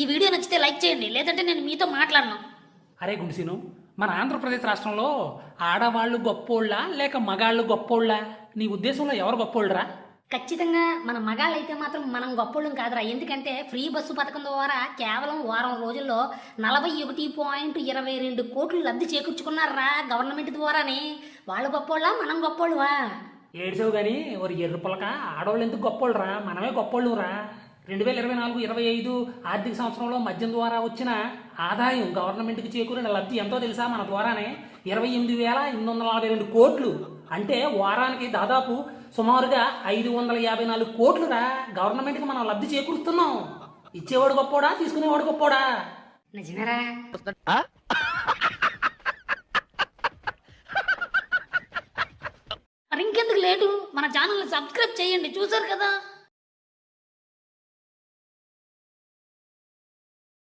ఈ వీడియో నచ్చితే లైక్ చేయండి లేదంటే నేను మీతో మాట్లాడను. అరే గుడిసిను మన ఆంధ్రప్రదేశ్ రాష్ట్రంలో ఆడవాళ్ళు గొప్పోళ్ళ లేక మగాళ్ళు గొప్పోళ్ళ? నీ ఉద్దేశంలో ఎవరు గొప్పోళ్ళరా? ఖచ్చితంగా మన మగాళ్ళైతే మాత్రం మనం గొప్పోళ్ళం కాదురా. ఎందుకంటే ఫ్రీ బస్సు పథకం ద్వారా కేవలం వారం రోజుల్లో నలభై ఒకటి పాయింట్ ఇరవై రెండు కోట్లు లబ్ధి చేకూర్చుకున్నారా గవర్నమెంట్ ద్వారానే? వాళ్ళు గొప్పోళ్ళా మనం గొప్పోళ్ళవా? ఏడ్చావు కానీ ఒక ఎర్ర పులక ఆడవాళ్ళు ఎందుకు గొప్పోళ్ళరా? మనమే గొప్పోళ్ళురా. రెండు వేల ఇరవై నాలుగు ఇరవై ఐదు ఆర్థిక సంవత్సరంలో మద్యం ద్వారా వచ్చిన ఆదాయం గవర్నమెంట్కి చేకూరిన లబ్ధి ఎంతో తెలుసా మన ద్వారానే? ఇరవై ఎనిమిది వేల ఎనిమిది వందల నలభై రెండు కోట్లు. అంటే వారానికి దాదాపు సుమారుగా ఐదు వందల యాభై నాలుగు కోట్లురా గవర్నమెంట్కి మనం లబ్ధి చేకూరుస్తున్నాం. ఇచ్చేవాడు గొప్పోడా తీసుకునేవాడు గొప్పోడా? నిజమేరా? మరి ఇంకెందుకు లేటు? మన ఛానల్ని సబ్స్క్రైబ్ చేయండి చూసారు కదా?